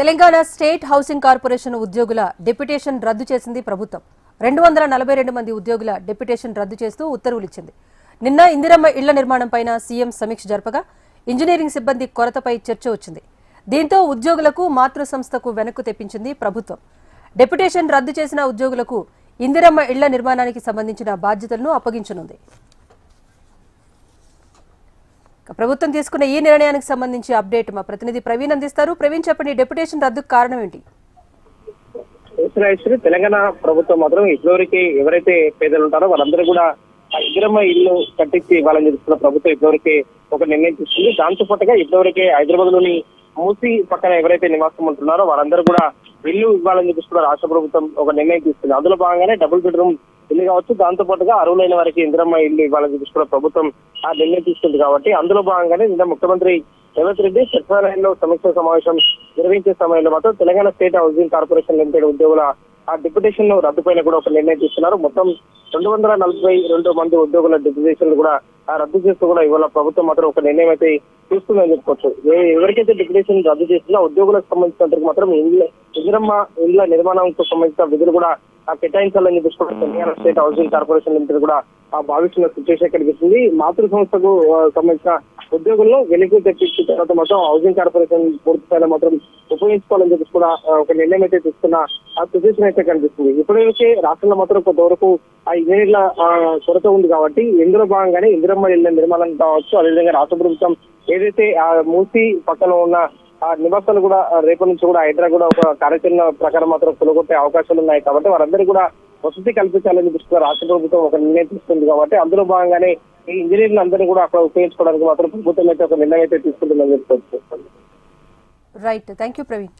Telangana state housing corporation ఉద్యోగుల deputation రద్దు చేసింది ప్రభుత్వం. రెండు వందల నలభై రెండు మంది ఉద్యోగుల డెప్యుటేషన్ రద్దు చేస్తూ ఉత్తర్వులు ఇచ్చింది నిన్న ఇందిరమ్మ ఇళ్ళ నిర్మాణంపైన సీఎం సమీక్ష జరపగా ఇంజనీరింగ్ సిబ్బంది కొరతపై చర్చ వచ్చింది. దీంతో ఉద్యోగులకు మాతృ సంస్థకు వెనక్కు తెప్పించింది ప్రభుత్వం. డెప్యుటేషన్ రద్దు చేసిన ఉద్యోగులకు ఇందిరమ్మ ఇళ్ళ నిర్మాణానికి సంబంధించిన బాధ్యతలను అప్పగించనుంది. ప్రభుత్వం తీసుకున్న ఈ నిర్ణయానికి సంబంధించి అప్డేట్ మా ప్రతినిధి ప్రవీణ్ అందిస్తారు. ప్రవీణ్ చెప్పండి డెప్యుటేషన్ రద్దుకు కారణం ఏంటి? తెలంగాణ ప్రభుత్వం మాత్రం ఇప్పటివరకు ఎవరైతే పేదలు ఉంటారో వాళ్ళందరూ కూడా ఇద్దరమ్మ ఇల్లు కట్టించి ఇవ్వాలని చెప్తున్న ప్రభుత్వం ఇప్పటివరకే ఒక నిర్ణయం తీసుకుంది. దాంతో పాటుగా ఇప్పటివరకే హైదరాబాద్లోని మూసి పక్కన ఎవరైతే నివాసం ఉంటున్నారో వాళ్ళందరూ కూడా ఇల్లు ఇవ్వాలని చెప్పి కూడా రాష్ట్ర ప్రభుత్వం ఒక నిర్ణయం తీసుకుంది. అందులో భాగంగానే డబుల్ బెడ్రూమ్ ఇల్లు కావచ్చు దాంతో పాటుగా అర్హులైన వారికి ఇందిరమ్మ ఇల్లు ఇవ్వాలని చెప్పి కూడా ప్రభుత్వం ఆ నిర్ణయం తీసుకుంది కాబట్టి అందులో భాగంగానే నిన్న ముఖ్యమంత్రి రేవంత్ రెడ్డి సచివాలయంలో సమీక్ష సమావేశం నిర్వహించే సమయంలో మాత్రం Telangana state housing corporation limited ఉద్యోగుల ఆ డిప్యుటేషన్ రద్దు పైన కూడా ఒక నిర్ణయం తీసుకున్నారు. మొత్తం రెండు వందల నలభై రెండు మంది ఉద్యోగుల డిప్యుటేషన్ కూడా ఆ రద్దు చేస్తూ కూడా ఇవాళ ప్రభుత్వం మాత్రం ఒక నిర్ణయం అయితే తీసుకుందని చెప్పుకోవచ్చు. ఎవరికైతే డిప్యుటేషన్ రద్దు చేసిందో ఉద్యోగులకు సంబంధించినందుకు మాత్రం ఇండ్ల ఇందిరమ్మ ఇళ్ళ నిర్మాణంకు సంబంధించిన విధులు కూడా కేటాయించాలని చెప్పేసి కూడా Telangana state housing corporation limited కూడా ఆ భావిస్తున్న సిచ్యువేషన్ కనిపిస్తుంది మాతృ సంస్థకు సంబంధించిన ఉద్యోగులను వెనక్కి తెప్పించిన తర్వాత మాత్రం హౌసింగ్ కార్పొరేషన్ పూర్తి స్థాయిలో మాత్రం ఉపయోగించుకోవాలని చెప్పేసి కూడా ఒక నిర్ణయం అయితే తీసుకున్న ఆ సిచ్యువేషన్ అయితే కనిపిస్తుంది. ఇప్పటివరకే రాష్ట్రంలో మాత్రం కొంతవరకు ఆ ఇంజనీర్ల కొరత ఉంది కాబట్టి ఇందులో భాగంగానే ఇందిరమ్మ ఇళ్ళ నిర్మాణం కావచ్చు. అదేవిధంగా రాష్ట్ర ప్రభుత్వం ఏదైతే ఆ మూసి పక్కన ఉన్న ఆ నివాసాలు కూడా రేపటి నుంచి కూడా హైదరాబాద్ కూడా ఒక కార్యాచరణ ప్రకారం మాత్రం కొలగొట్టే అవకాశాలు ఉన్నాయి కాబట్టి వారందరూ కూడా వసతి కల్పించాలని దృష్టిగా రాష్ట్ర ప్రభుత్వం ఒక నిర్ణయం తీసుకుంది కాబట్టి అందులో భాగంగానే ఈ ఇంజనీర్లు అందరూ కూడా అక్కడ ఉపయోగించుకోవడానికి మాత్రం ప్రభుత్వం అయితే ఒక నిర్ణయం అయితే తీసుకుంటుందని చెప్పుకోవచ్చు రైట్ థ్యాంక్ యూ ప్రవీణ్